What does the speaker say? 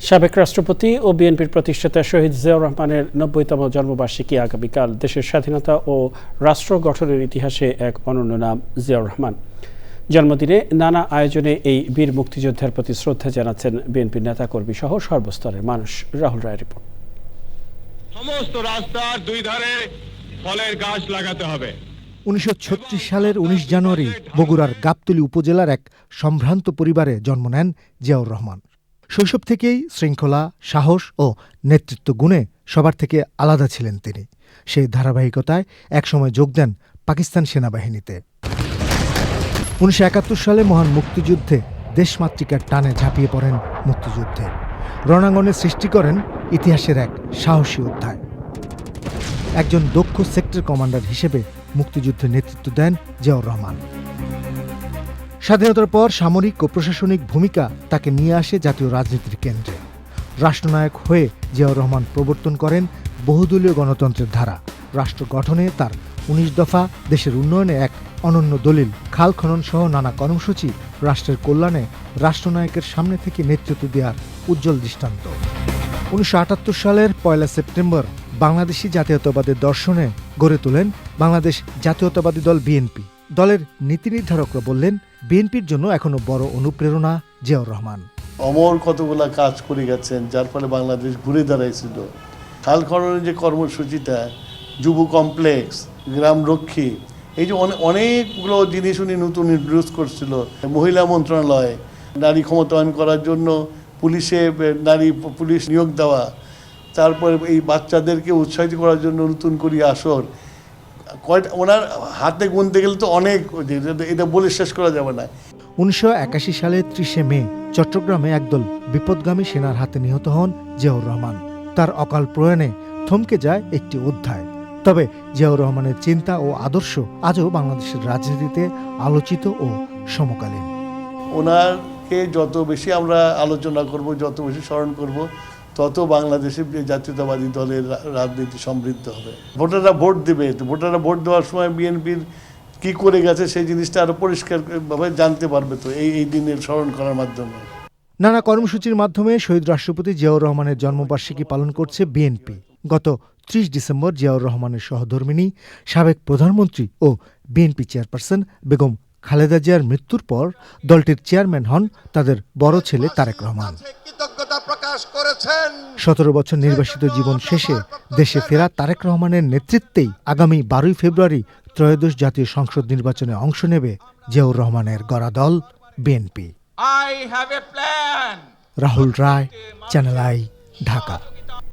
সাবেক রাষ্ট্রপতি ও বিএনপির প্রতিষ্ঠাতা শহীদ জিয়াউর রহমানের নব্বইতম জন্মবার্ষিকী আগামীকাল দেশের স্বাধীনতা ও রাষ্ট্র গঠনের ইতিহাসে এক অনন্য নাম জিয়াউর রহমান। জন্মদিনে নানা আয়োজনে এই বীর মুক্তিযোদ্ধার প্রতি শ্রদ্ধা জানাচ্ছেন বিএনপির নেতাকর্মী সহ সর্বস্তরের মানুষ। রাহুল রায় রিপোর্ট। সমস্ত রাস্তার দুই ধারে ফলের গাছ লাগাতে হবে। উনিশশো সালের ১৯ জানুয়ারি বগুড়ার গাবতলী উপজেলার এক সম্ভ্রান্ত পরিবারে জন্ম নেন জিয়াউর রহমান। শৈশব থেকেই শৃঙ্খলা, সাহস ও নেতৃত্ব গুণে সবার থেকে আলাদা ছিলেন তিনি। সেই ধারাবাহিকতায় একসময় যোগ দেন পাকিস্তান সেনাবাহিনীতে। উনিশশো একাত্তর সালে মহান মুক্তিযুদ্ধে দেশমাতৃকার টানে ঝাঁপিয়ে পড়েন মুক্তিযুদ্ধে। রণাঙ্গনে সৃষ্টি করেন ইতিহাসের এক সাহসী অধ্যায়। একজন দক্ষ সেক্টর কমান্ডার হিসেবে মুক্তিযুদ্ধে নেতৃত্ব দেন জিয়াউর রহমান। স্বাধীনতার পর সামরিক ও প্রশাসনিক ভূমিকা তাকে নিয়ে আসে জাতীয় রাজনীতির কেন্দ্রে। রাষ্ট্রনায়ক হয়ে জিয়াউর রহমান প্রবর্তন করেন বহুদলীয় গণতন্ত্রের ধারা। রাষ্ট্র গঠনে তার উনিশ দফা দেশের উন্নয়নে এক অনন্য দলিল। খাল খনন সহ নানা কর্মসূচি রাষ্ট্রের কল্যাণে রাষ্ট্রনায়কের সামনে থেকে নেতৃত্ব দেওয়ার উজ্জ্বল দৃষ্টান্ত। উনিশশো আটাত্তর সালের পয়লা সেপ্টেম্বর বাংলাদেশি জাতীয়তাবাদের দর্শনে গড়ে তোলেন বাংলাদেশ জাতীয়তাবাদী দল বিএনপি। দলের নীতি নির্ধারকরা বললেন, বিএনপির জন্য এখনও বড় অনুপ্রেরণা জিয়াউর রহমান। অমর কতগুলা কাজ করে গেছেন, যার ফলে বাংলাদেশ ঘুরে দাঁড়াইছিল। খাল খননের যে কর্মসূচিটা, যুব কমপ্লেক্স গ্রাম রক্ষী এই যে অনেকগুলো জিনিস উনি নতুন ইন্ট্রোডিউস করছিল। মহিলা মন্ত্রণালয়, নারী ক্ষমতায়ন করার জন্য পুলিশে, নারী পুলিশ নিয়োগ দেওয়া, তারপরে এই বাচ্চাদেরকে উৎসাহিত করার জন্য নতুন করি আসর কয়টা ওনার হাতে গুনতে গেলে তো অনেক এটা- বলে শেষ করা যাবে না। উনিশশো একাশি সালে ত্রিশে মে চট্টগ্রামে একদল বিপদগামী সেনার হাতে নিহত হন জিয়াউর রহমান। তার অকাল প্রয়াণে থমকে যায় একটি অধ্যায়। তবে জিয়াউর রহমানের চিন্তা ও আদর্শ আজও বাংলাদেশের রাজনীতিতে আলোচিত ও সমকালীন। ওনারকে যত বেশি আমরা আলোচনা করব যত বেশি স্মরণ করব তত বাংলাদেশে জাতীয়তাবাদী দলের রাজনীতি সমৃদ্ধ হবে। ভোটাররা ভোট দেবে তো ভোটাররা ভোট দেওয়ার সময় বিএনপির কি করে গেছে সেই জিনিসটা আরও পরিষ্কারভাবে জানতে পারবে তো এই এই দিনের স্মরণ করার মাধ্যমে। নানা কর্মসূচির মাধ্যমে শহীদ রাষ্ট্রপতি জিয়াউর রহমানের জন্মবার্ষিকী পালন করছে বিএনপি। গত ত্রিশ ডিসেম্বর জিয়াউর রহমানের সহধর্মিণী সাবেক প্রধানমন্ত্রী ও বিএনপি চেয়ারপারসন বেগম খালেদা জিয়ার মৃত্যুর পর দলটির চেয়ারম্যান হন তাদের বড় ছেলে তারেক রহমান। সতেরো বছর নির্বাসিত জীবন শেষে দেশে ফেরা তারেক রহমানের নেতৃত্বেই আগামী বারোই ফেব্রুয়ারি ত্রয়োদশ জাতীয় সংসদ নির্বাচনে অংশ নেবে জিয়াউর রহমানের গড়া দল BNP. Rahul Roy channel I Dhaka